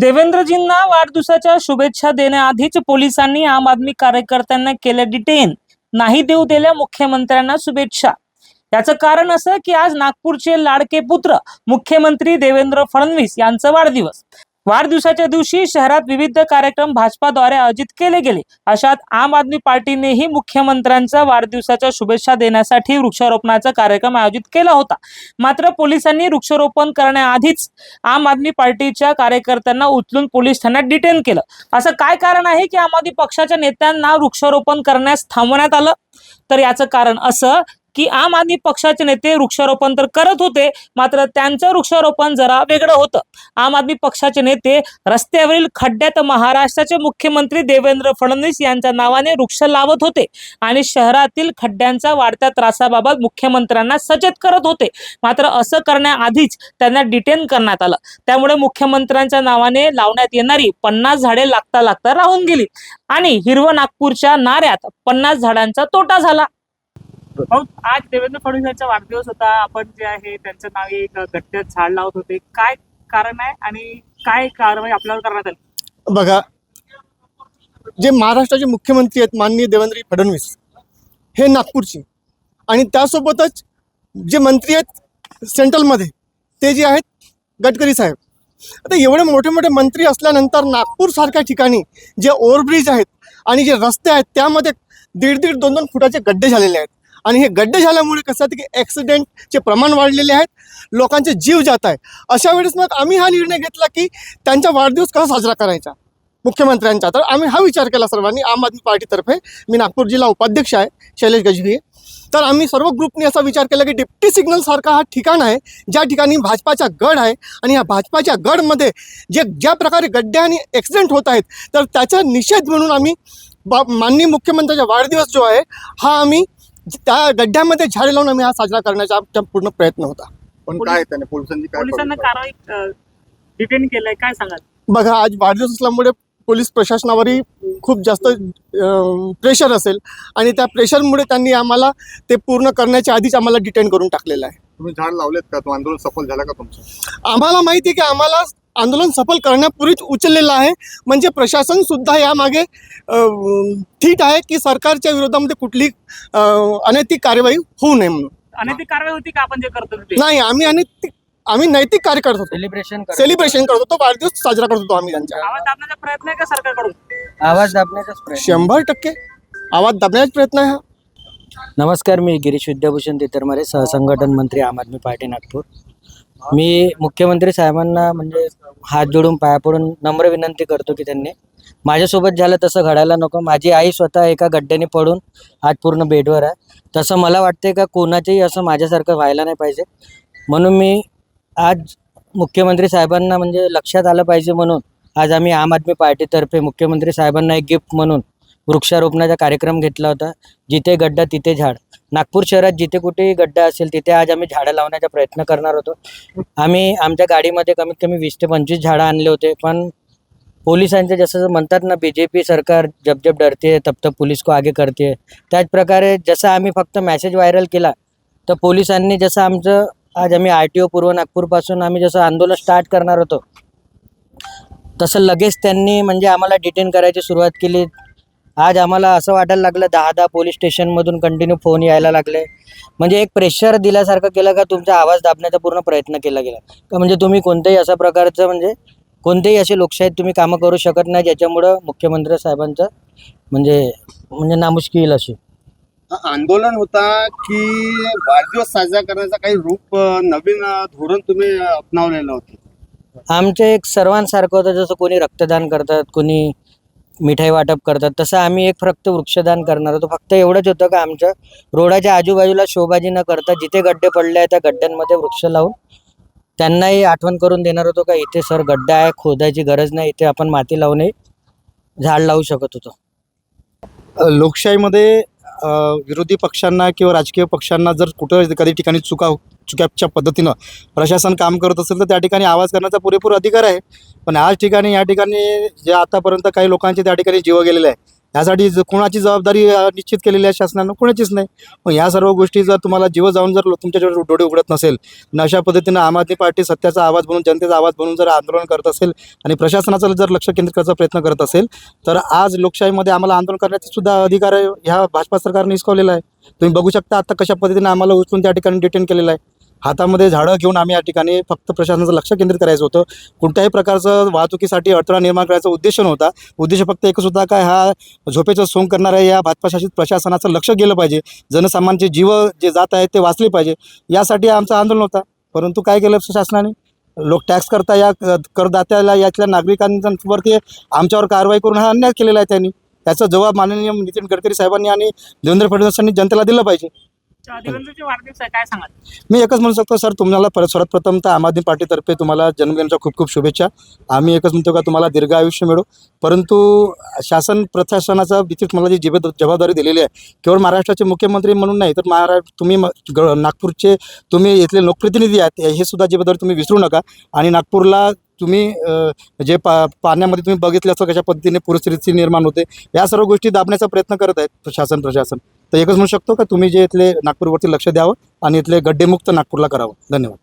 देवेंद्रजींना वाढदिवसाच्या शुभेच्छा देण्याआधीच पोलिसांनी आम आदमी कार्यकर्त्यांना केलं डिटेन नाही देऊ दिल्या मुख्यमंत्र्यांना शुभेच्छा. याचं कारण असं की आज नागपूरचे लाडके पुत्र मुख्यमंत्री देवेंद्र फडणवीस यांचा वाढदिवस. वाढदिवसाच्या दिवशी शहरात विविध कार्यक्रम भाजपाद्वारे आयोजित केले गेले. अशात आम आदमी पार्टीनेही मुख्यमंत्र्यांचा वाढदिवसाच्या शुभेच्छा देण्यासाठी वृक्षारोपणाचा कार्यक्रम आयोजित केला होता. मात्र पोलिसांनी वृक्षारोपण करण्याआधीच आम आदमी पार्टीच्या कार्यकर्त्यांना उचलून पोलीस ठाण्यात डिटेन केलं. असं काय कारण आहे की आम आदमी पक्षाच्या नेत्यांना वृक्षारोपण करण्यास थांबवण्यात आलं? तर याचं कारण असं की आम आदमी पक्षाचे नेते वृक्षारोपण तर करत होते मात्र त्यांचं वृक्षारोपण जरा वेगळं होतं. आम आदमी पक्षाचे नेते रस्त्यावरील खड्ड्यात महाराष्ट्राचे मुख्यमंत्री देवेंद्र फडणवीस यांच्या नावाने वृक्ष लावत होते आणि शहरातील खड्ड्यांचा वाढत्या त्रासाबाबत मुख्यमंत्र्यांना सचेत करत होते. मात्र असं करण्याआधीच त्यांना डिटेन करण्यात आलं. त्यामुळे मुख्यमंत्र्यांच्या नावाने लावण्यात येणारी पन्नास झाडे लागता लागता राहून गेली. आणि हिरवं नागपूरच्या नाऱ्यात पन्नास झाडांचा तोटा झाला. आज देवेंद्र फडणवीसांचा वाढदिवस होता. आपण जे आहे त्यांच्या नावे एक गट्ट्यात झाड लावत होते. काय कारण आहे आणि काय कारवाई आपल्यावर करण्यात आली? बघा जे महाराष्ट्राचे मुख्यमंत्री आहेत माननीय देवेंद्र फडणवीस हे नागपूरचे. आणि त्यासोबतच जे मंत्री आहेत सेंट्रलमध्ये ते जे आहेत गडकरी साहेब. आता एवढे मोठे मोठे मंत्री असल्यानंतर नागपूरसारख्या ठिकाणी जे ओव्हरब्रिज आहेत आणि जे रस्ते आहेत त्यामध्ये दीड दीड दोन दोन फुटाचे गड्डे झालेले आहेत. आणि हे गड्डे झाल्यामुळे कसं आहे की ॲक्सिडेंटचे प्रमाण वाढलेले आहेत लोकांचे जीव जात आहे. अशा वेळेस मग आम्ही हा निर्णय घेतला की त्यांचा वाढदिवस कसा साजरा करायचा? मुख्यमंत्र्यांचा. तर आम्ही हा विचार केला सर्वांनी आम आदमी पार्टीतर्फे. मी नागपूर जिल्हा उपाध्यक्ष आहे शैलेश गजभी तर आम्ही सर्व ग्रुपने असा विचार केला की डिप्टी सिग्नलसारखा हा ठिकाण आहे ज्या ठिकाणी भाजपाचा गड आहे आणि या भाजपाच्या गडमध्ये जे ज्या प्रकारे गड्डे आणि ॲक्सिडेंट होत आहेत तर त्याचा निषेध म्हणून आम्ही बा माननीय मुख्यमंत्र्याचा वाढदिवस जो आहे हा आम्ही त्या गड्ड्यामध्ये झाडे लावून आम्ही हा साजरा करण्याचा आमचा पूर्ण प्रयत्न होता पण काय त्याने पोलिसांनी काय पोलिसांना? कारवाई डिटेन केलंय काय सांगाल बघा आज वाढदिवस असल्यामुळे पोलीस प्रशासनावरही खूप जास्त प्रेशर असेल. आणि त्या प्रेशरमुळे त्यांनी आम्हाला ते पूर्ण करण्याच्या आधीच आम्हाला डिटेन करून टाकलेलं आहे. तुम्ही झाड लावलेत का? तो आंदोलन सफल झाला का तुमचं? आम्हाला माहिती आहे की आम्हाला आंदोलन सफल करण्यापूर्वीच उचललेलं आहे. म्हणजे प्रशासन सुद्धा यामागे ठीक आहे की सरकारच्या विरोधामध्ये कुठली अनैतिक कार्यवाही होऊ नये म्हणून. अनैतिक कारवाई होती का आपण जे करतो ते? नाही आम्ही अनैतिक आम्ही नैतिक कार्य करत होतो. सेलिब्रेशन सेलिब्रेशन करत होतो वाढदिवस साजरा करत होतो आम्ही त्यांच्या. आवाज दाबण्याचा प्रयत्न आहे का सरकारकडून? आवाज दाबण्याचाच प्रयत्न. शंभर टक्के. आवाज दाबण्याचा प्रयत्न आहे हा. नमस्कार मी गिरीश विद्याभूषण तितरमारे सहसंघटन मंत्री आम आदमी पार्टी नागपूर. मी मुख्यमंत्री साहेबांना म्हणजे हात जोडून पाया पडून नम्र विनंती करतो की त्यांनी माझ्यासोबत झालं तसं घडायला नको. माझी आई स्वतः एका गड्ड्याने पडून आज पूर्ण बेडवर आहे. तसं मला वाटते का कोणाचंही असं माझ्यासारखं व्हायला नाही पाहिजे. म्हणून मी आज मुख्यमंत्री साहेबांना म्हणजे लक्षात आलं पाहिजे म्हणून आज आम्ही आम आदमी पार्टीतर्फे मुख्यमंत्री साहेबांना एक गिफ्ट म्हणून वृक्षारोपणाचा कार्यक्रम घेतला होता. जिथे गड्डा तिथे झाड. नागपूर शहरात जिथे कुठेही गड्डा असेल तिथे आज आम्ही झाडं लावण्याचा प्रयत्न करणार होतो. आम्ही आमच्या गाडीमध्ये कमीत कमी वीस ते पंचवीस झाडं आणले होते पण पोलिसांचे जसं म्हणतात ना बी जे पी सरकार जब जब डरते है तब तब पुलिस को आगे करते त्याचप्रकारे जसं आम्ही फक्त मॅसेज व्हायरल केला तर पोलिसांनी जसं आमचं आज आम्ही आर टी ओ पूर्व नागपूरपासून आम्ही जसं आंदोलन स्टार्ट करणार होतो तसं लगेच त्यांनी म्हणजे आम्हाला डिटेन करायची सुरुवात केली. आज आम्हाला असं वाटायला लागलं दहा दहा पोलीस स्टेशनमधून कंटिन्यू फोन यायला लागले. म्हणजे एक प्रेशर दिल्यासारखं केलं का तुमचा आवाज दाबण्याचा पूर्ण प्रयत्न केला गेला. का म्हणजे तुम्ही कोणत्याही अशा प्रकारचं म्हणजे कोणतेही असे लोकशाहीत तुम्ही कामं करू शकत नाही ज्याच्यामुळं मुख्यमंत्री साहेबांचं म्हणजे म्हणजे नामुष्की येईल अशी. आंदोलन होता की वाढदिवस साजरा करण्याचा काही रूप नवीन धोरण तुम्ही अपनावलेलं होतं? आमचं एक सर्वांसारखं होतं जसं कोणी रक्तदान करतात कोणी मिठाई वाटप करतात तसं आम्ही एक फक्त वृक्षदान करणार होतो. फक्त एवढंच होतं का आमच्या रोडाच्या आजूबाजूला शोभाजी न करता जिथे गड्डे पडले आहेत त्या गड्ड्यांमध्ये वृक्ष लावून त्यांनाही आठवण करून देणार होतो का इथे सर गड्डा आहे खोदायची गरज नाही इथे आपण माती लावूनही झाड लावू शकत होतो. लोकशाहीमध्ये विरोधी पक्षांना किंवा राजकीय पक्षांना जर कुठं कधी ठिकाणी चुका चुक्याच्या पद्धतीनं प्रशासन काम करत असेल तर त्या ठिकाणी आवाज करण्याचा पुरेपूर अधिकार आहे. पण आज ठिकाणी या ठिकाणी जे आतापर्यंत काही लोकांचे त्या ठिकाणी जीव गेलेले आहे यासाठी ज- कोणाची जबाबदारी निश्चित केलेली आहे शासनानं? कोणाचीच नाही. मग या सर्व गोष्टी जर तुम्हाला जीव जाऊन जर लो- तुमच्या डोळे उघडत नसेल आणि अशा पद्धतीनं आम आदमी पार्टी सत्याचा आवाज बनून जनतेचा आवाज बनून जर आंदोलन करत असेल आणि प्रशासनाचं जर लक्ष केंद्रित करायचा प्रयत्न करत असेल तर आज लोकशाहीमध्ये आम्हाला आंदोलन करण्याचा सुद्धा अधिकार आहे ह्या भाजपा सरकारने हिसकावलेला आहे. तुम्ही बघू शकता आता कशा पद्धतीने आम्हाला उचलून त्या ठिकाणी डिटेन केलेलं आहे. हातामध्ये झाडं घेऊन आम्ही या ठिकाणी फक्त प्रशासनाचं लक्ष केंद्रित करायचं होतं. कोणत्याही प्रकारचं वाहतुकीसाठी अडथळा निर्माण करायचा उद्देश नव्हता. उद्देश फक्त एकच होता काय हा झोपेचं सोंग करणाऱ्या या भाजपा शासित प्रशासनाचं लक्ष गेलं पाहिजे. जनसामान्यांचे जीव जे जात आहेत ते वाचले पाहिजे. यासाठी आमचं आंदोलन होता. परंतु काय केलं शासनाने लोक टॅक्स करता या करदात्याला यातल्या नागरिकांवरती आमच्यावर कारवाई करून हा अन्याय केलेला आहे त्यांनी. त्याचा जबाब माननीय नितीन गडकरी साहेबांनी आणि देवेंद्र फडणवीसांनी जनतेला दिलं पाहिजे. वाढदिवस आहे काय सांगाल? मी एकच म्हणू शकतो सर तुम्हाला परत सर्वात प्रथम तर आम आदमी पार्टीतर्फे तुम्हाला जन्मदिनाच्या खूप खूप शुभेच्छा. आम्ही एकच म्हणतो का तुम्हाला दीर्घ आयुष्य मिळो. परंतु शासन प्रशासनाचा भीती तुम्हाला जी जिबे जबाबदारी दिलेली आहे केवळ महाराष्ट्राचे मुख्यमंत्री म्हणून नाही तर महाराष्ट्र तुम्ही म- ग- नागपूरचे तुम्ही इथले लोकप्रतिनिधी आहेत हे सुद्धा जबाबदारी तुम्ही विसरू नका. आणि नागपूरला तुम्ही जे पा पाण्यामध्ये तुम्ही बघितलं असं कशा पद्धतीने पूरस्थिती निर्माण होते या सर्व गोष्टी दाबण्याचा प्रयत्न करत आहेत शासन प्रशासन. तर एकच म्हणू शकतो का तुम्ही जे इथले नागपूरवरती लक्ष द्यावं आणि इथले गड्डेमुक्त नागपूरला करावं. धन्यवाद.